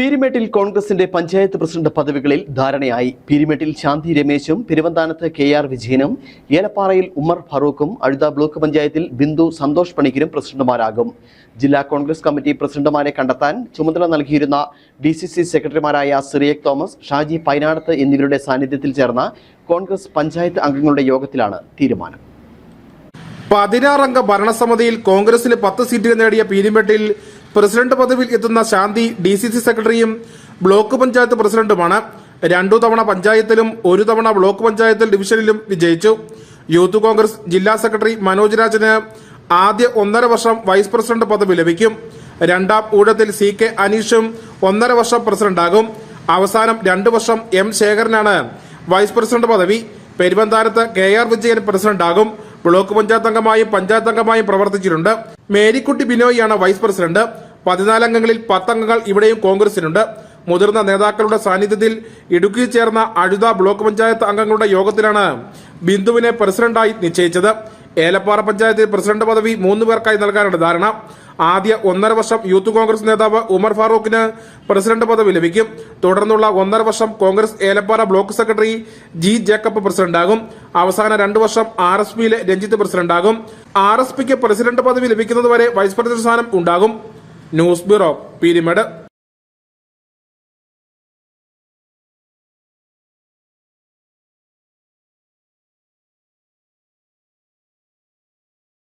പീരിമേട്ടിൽ കോൺഗ്രസിന്റെ പഞ്ചായത്ത് പ്രസിഡന്റ് പദവികളിൽ ധാരണയായി. പീരിമേട്ടിൽ ശാന്തി രമേശും പെരുവന്താനത്ത് കെ ആർ വിജയനും ഏലപ്പാറയിൽ ഉമ്മർ ഫറൂഖും അഴുത ബ്ലോക്ക് പഞ്ചായത്തിൽ ബിന്ദു സന്തോഷ് പണിക്കരും പ്രസിഡന്റുമാരാകും. ജില്ലാ കോൺഗ്രസ് കമ്മിറ്റി പ്രസിഡന്റുമാരെ കണ്ടെത്താൻ ചുമതല നൽകിയിരുന്ന ഡി സി സി സെക്രട്ടറിമാരായ സിറിയക് തോമസ് ഷാജി പൈനാടത്ത് എന്നിവരുടെ സാന്നിധ്യത്തിൽ ചേർന്ന കോൺഗ്രസ് പഞ്ചായത്ത് അംഗങ്ങളുടെ യോഗത്തിലാണ് തീരുമാനം. പതിനാറംഗ ഭരണസമിതിയിൽ കോൺഗ്രസിന് പത്ത് സീറ്റുകൾ നേടിയ പീരിമ്പെട്ടിൽ പ്രസിഡന്റ് പദവിയിൽ എത്തുന്ന ശാന്തി ഡി സി സി സെക്രട്ടറിയും ബ്ലോക്ക് പഞ്ചായത്ത് പ്രസിഡന്റുമാണ്. രണ്ടു തവണ പഞ്ചായത്തിലും ഒരു തവണ ബ്ലോക്ക് പഞ്ചായത്തിൽ ഡിവിഷനിലും വിജയിച്ചു. യൂത്ത് കോൺഗ്രസ് ജില്ലാ സെക്രട്ടറി മനോജ് രാജന് ആദ്യ ഒന്നര വർഷം വൈസ് പ്രസിഡന്റ് പദവി ലഭിക്കും. രണ്ടാം ഊഴത്തിൽ സി കെ അനീഷും ഒന്നര വർഷം പ്രസിഡന്റാകും. അവസാനം രണ്ടു വർഷം എം ശേഖരനാണ് വൈസ് പ്രസിഡന്റ് പദവി. പെരുവന്താനത്ത് കെ ആർ വിജയൻ പ്രസിഡന്റാകും ബ്ലോക്ക് പഞ്ചായത്ത് അംഗമായും പഞ്ചായത്ത് അംഗമായും പ്രവർത്തിച്ചിട്ടുണ്ട്. മേരിക്കുട്ടി ബിനോയിയാണ് വൈസ് പ്രസിഡന്റ്. പതിനാല് അംഗങ്ങളിൽ പത്തംഗങ്ങൾ ഇവിടെയും കോൺഗ്രസിനുണ്ട്. മുതിർന്ന നേതാക്കളുടെ സാന്നിധ്യത്തിൽ ഇടുക്കി ചേർന്ന അഴുത ബ്ലോക്ക് പഞ്ചായത്ത് അംഗങ്ങളുടെ യോഗത്തിലാണ് ബിന്ദുവിനെ പ്രസിഡന്റായി നിശ്ചയിച്ചത്. ഏലപ്പാറ പഞ്ചായത്തിൽ പ്രസിഡന്റ് പദവി മൂന്ന് പേർക്കായി നൽകാനാണ് ധാരണ. ആദ്യ ഒന്നര വർഷം യൂത്ത് കോൺഗ്രസ് നേതാവ് ഉമർ ഫാറൂഖിന് പ്രസിഡന്റ് പദവി ലഭിക്കും. തുടർന്നുള്ള ഒന്നര വർഷം Congress Elappara block secretary G Jacob പ്രസിഡന്റാകും. അവസാന രണ്ടു വർഷം ആർ എസ് പിയിലെ രഞ്ജിത്ത് പ്രസിഡന്റാകും. ആർ എസ് പിക്ക് പ്രസിഡന്റ് പദവി ലഭിക്കുന്നതുവരെ വൈസ് പ്രസിഡന്റ് സ്ഥാനം ഉണ്ടാകും. News bureau Peermade.